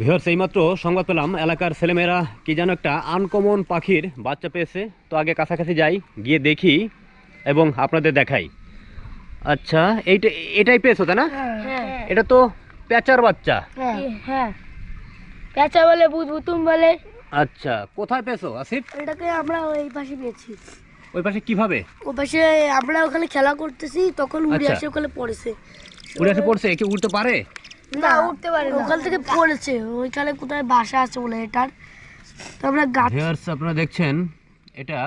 Viewers এইমাত্র সংবাদ পেলাম এলাকার ছেলেমেয়েরা কি যেন একটা আনকমন পাখির বাচ্চা পেয়েছে। তো আগে কাছাকাছি যাই গিয়ে দেখি এবং আপনাদের দেখাই। আচ্ছা এইটা এটাই পেয়েছ তাই না? হ্যাঁ। এটা তো পেঁচার বাচ্চা। হ্যাঁ হ্যাঁ। বলে বুতুম বলে। আচ্ছা কোথায় পেয়েছ আসিফ? এটাকে আমরা ওই পাশে পেয়েছি। ওই পাশে কীভাবে? ও পাশে আমরা ওখানে খেলা করতেছি তখন উড়ে আচ্ছা। এসে ওখানে পড়েছে। উড়ে এসে পড়ছে কি উঠতে পারে? না উঠতে পারে ওখান থেকে পড়েছে ওইখানে কোথায় বাসা আছে বলে এটার। তো আমরা গাছ ভিউয়ার্স আপনারা দেখছেন এটা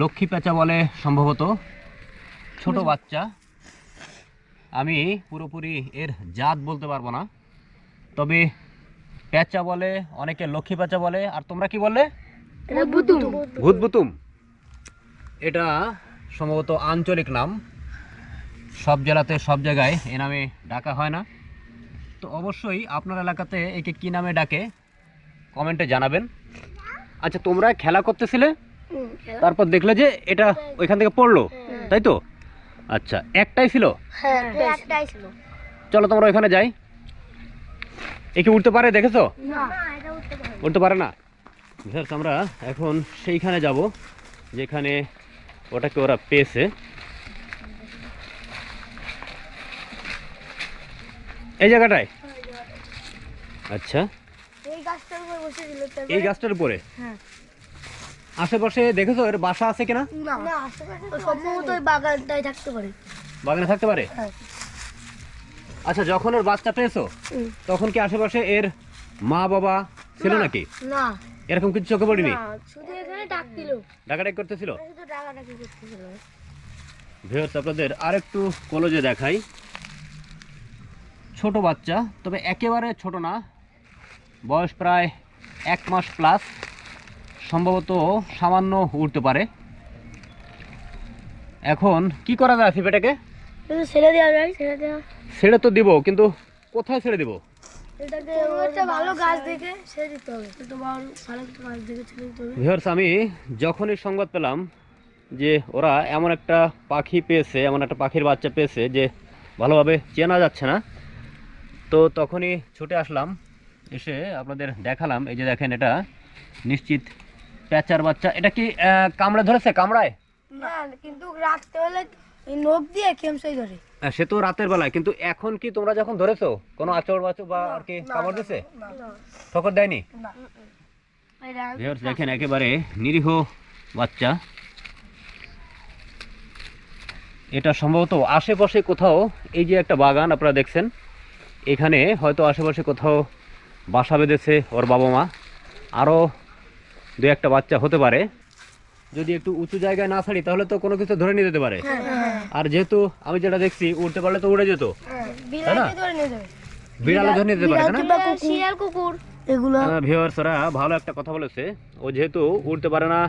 লক্ষ্মী পেঁচা বলে সম্ভবত। ছোট বাচ্চা। আমি পুরোপুরি এর জাত বলতে পারব না। তবে পেঁচা বলে অনেকে লক্ষ্মী পেঁচা বলে। আর তোমরা কি বললে? ভূতবুতুম। এটা সম্ভবত আঞ্চলিক নাম। সব জেলাতে সব জায়গায় এ নামে ডাকা হয় না। তো অবশ্যই আপনার এলাকাতে একে কী নামে ডাকে? কমেন্টে জানাবেন। আচ্ছা তোমরা খেলা করতেছিলে? তারপর দেখলে যে এটা ওইখান থেকে পড়ল তাই তো? আচ্ছা একটাই ছিল? হ্যাঁ একটাই ছিল। চলো তোমরা ওইখানে যাই। একে উঠতে পারে দেখেছ? উঠতে পারে না। আমরা এখন সেইখানে যাব যেখানে ওটাকে ওরা পেয়েছে। এই জায়গাটায়? আচ্ছা। এই গাছটার উপর বসেছিল এই গাছটার উপরে? হ্যাঁ। আশেপাশে দেখেছ এর বাসা আছে কিনা? না ও সম্ভবত ওই বাগানটাই থাকতে পারে। বাগানে থাকতে পারে? হ্যাঁ। আচ্ছা যখন এর বাচ্চা পেয়েছ তখন কি আশেপাশে এর মা বাবা ছিল নাকি? না। এরকম কিছু চোখে পড়েনি? শুধু এখানে ডাক দিল। ডাকাডাক করতেছিল? শুধু ডাকাডাকি করতেছিল। ভিউয়ার্স আপনাদের আরেকটু কলেজে দেখাই। ছোট বাচ্চা তবে একেবারে ছোট না বয়স প্রায় এক মাস প্লাস সম্ভবত সামান্য উঠতে পারে। এখন কি করা যায় আসিফ ছেড়ে দেওয়া যায় ছেড়ে দেওয়া। ছেড়ে তো দিব কিন্তু কোথায় ছেড়ে দিব? আমি যখনই সংবাদ পেলাম যে ওরা এমন একটা পাখি পেয়েছে এমন একটা পাখির বাচ্চা পেয়েছে যে ভালোভাবে চেনা যাচ্ছে না তো তখনই ছুটে আসলাম। এসে আপনাদের দেখালাম। এই যে দেখেন এটা নিশ্চিত প্যাচার বাচ্চা। এটা কি কামড়ে ধরেছে? কামড়ায়? না কিন্তু রাখতে হলে এই দিয়ে খেমসাই ধরে। সে তো রাতের বেলায় কিন্তু এখন কি তোমরা যখন ধরেছো কোনো আচর বাচর বা আর কি কামড় দিছে? ঠকর দেয়নি? দেখেন একেবারে নিরীহ বাচ্চা। এটা সম্ভবত আশেপাশে কোথাও এই যে একটা বাগান আপনারা দেখছেন এখানে হয়তো আশেপাশে কোথাও বাসা বেঁধেছে ওর বাবা মা। আরও দু একটা বাচ্চা হতে পারে। যদি একটু উঁচু জায়গায় না ছাড়ি তাহলে তো কোনো কিছু ধরে নিয়ে যেতে পারে। আর যেহেতু আমি যেটা দেখছি উড়তে পারলে তো উড়ে যেত। তাই না? বিড়ালকে ধরে নিয়ে যাবে বিড়ালে ধরে নিয়ে যেতে পারে না? শিয়াল কুকুর। এগুলো ভিউয়ার্সরা ভালো একটা কথা বলেছে। ও যেহেতু উড়তে পারে না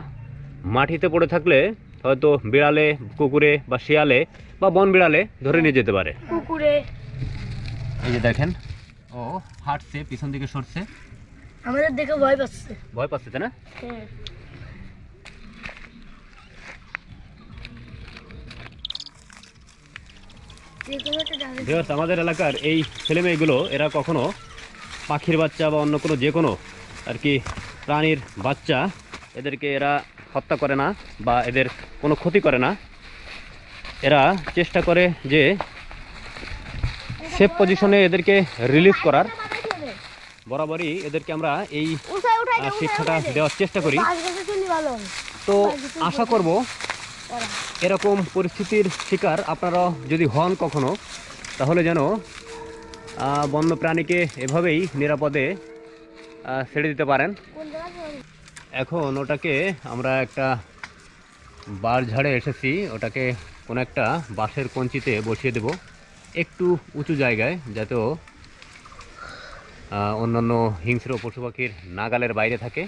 মাটিতে পড়ে থাকলে হয়তো বিড়ালে কুকুরে বা শিয়ালে বা বন বিড়ালে ধরে নিয়ে যেতে পারে। কুকুরে। এই যে দেখেন ও হাঁটছে পিছন দিকে সরছে। আমাদের দেখে ভয় পাচ্ছে। ভয় পাচ্ছে তাই না? ভিউয়ার্স আমাদের এলাকার এই ছেলেমেয়েগুলো এরা কখনো পাখির বাচ্চা বা অন্য কোনো যে কোনো আর কি প্রাণীর বাচ্চা এদেরকে এরা হত্যা করে না বা এদের কোনো ক্ষতি করে না। এরা চেষ্টা করে যে সেফ পজিশনে এদেরকে রিলিজ করার বরাবরই এদেরকে আমরা এই শিক্ষাটা দেওয়ার চেষ্টা করি। তো আশা করব এরকম পরিস্থিতির শিকার আপনারাও যদি হন কখনো তাহলে যেন বন্য প্রাণীকে এভাবেই নিরাপদে ছেড়ে দিতে পারেন। এখন ওটাকে আমরা একটা বার ঝাড়ে এসেছি ওটাকে কোনো একটা বাঁশের কঞ্চিতে বসিয়ে দেব। একটু উঁচু জায়গায় যাতে অন্যান্য হিংস্র পশু পাখির নাগালের বাইরে থাকে।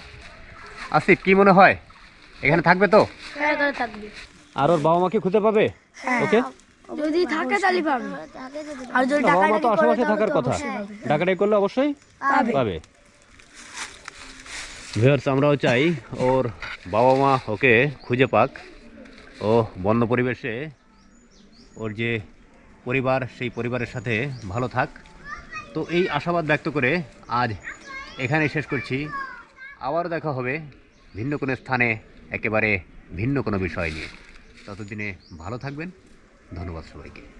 আসিফ কি মনে হয়? এখানে থাকবে তো? হ্যাঁ আর ওর বাবা মাকে খুঁজে পাবে? ওকে? যদি থাকে তাহলে পাবে। আর যদি বাবা মা তো আশেপাশে থাকার কথা। ডাকাডাকি করলে অবশ্যই পাবে। পাবে। ভিউয়ার্স আমরাও চাই ওর বাবা মা ওকে খুঁজে পাক। ও বন্য পরিবেশে ওর যে পরিবার, সেই পরিবারের সাথে ভালো থাক। তো এই আশাবাদ ব্যক্ত করে আজ এখানে শেষ করছি। আবার দেখা হবে ভিন্ন কোনো স্থানে, একেবারে ভিন্ন কোনো বিষয় নিয়ে। ততদিনে ভালো থাকবেন। ধন্যবাদ সবাইকে।